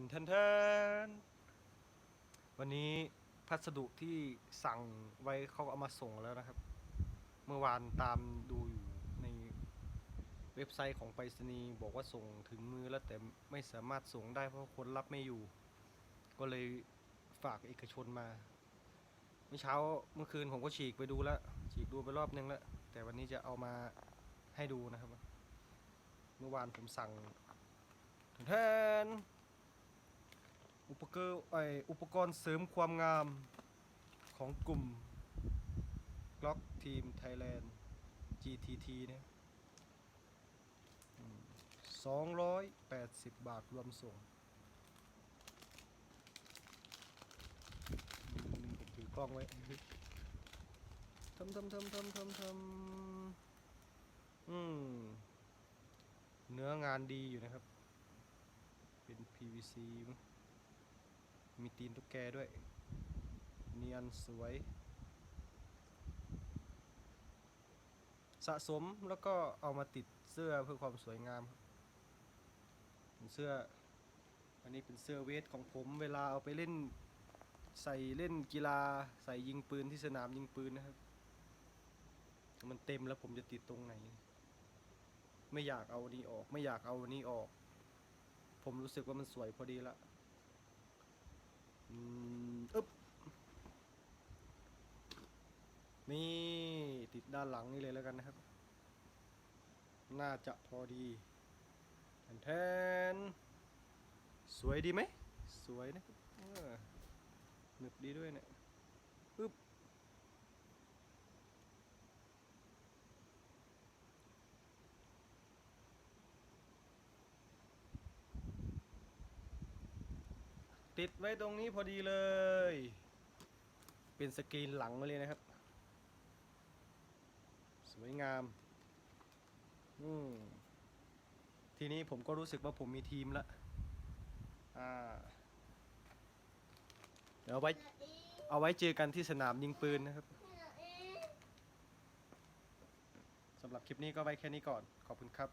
นแทนแทนวันนี้พัสดุที่สั่งไว้เขาเอามาส่งแล้วนะครับ เมื่อวานตามดูอยู่ในเว็บไซต์ของไปรษณีย์บอกว่าส่งถึงมือแล้วแต่ไม่สามารถส่งได้เพราะคนรับไม่อยู่ ก็เลยฝากเอกชนมา เมื่อเช้าเมื่อคืนผมก็ฉีกไปดูแล้ว ฉีกดูไปรอบนึงแล้ว แต่วันนี้จะเอามาให้ดูนะครับ เมื่อวานผมสั่งแทน อุปกรณ์ไออุปกรณ์เสริมความงามของกลุ่มกล็อกทีมไทยแลนด์ GTT เนี่ยสองร้อยแปดสิบบาทรวมส่งอืมผมถือกล้องไว้ทำทำทำทำทำทำอืม เนื้องานดีอยู่นะครับ เป็น PVC มั้ง มีตีนตุ๊กแกด้วย เนียนสวย สะสมแล้วก็เอามาติดเสื้อเพื่อความสวยงามเป็นเสื้อ อันนี้เป็นเสื้อเวทของผมเวลาเอาไปเล่นใส่เล่นกีฬาใส่ยิงปืนที่สนามยิงปืนนะครับ มันเต็มแล้วผมจะติดตรงไหน ไม่อยากเอานี้ออก ไม่อยากเอานนี้ออก ผมรู้สึกว่ามันสวยพอดีละอืมอึ๊บ นี่ติดด้านหลังนี่เลยแล้วกันนะครับ น่าจะพอดีแทนสวยดีไหม สวยนะหนึบดีด้วยเนี่ยอึ๊บติดไว้ตรงนี้พอดีเลย เป็นสกรีนหลังมาเลยนะครับ สวยงามอืมทีนี้ผมก็รู้สึกว่าผมมีทีมละอ่าเดี๋ยวเอาไว้เอาไว้เจอกันที่สนามยิงปืนนะครับสำหรับคลิปนี้ก็ไว้แค่นี้ก่อน ขอบคุณครับ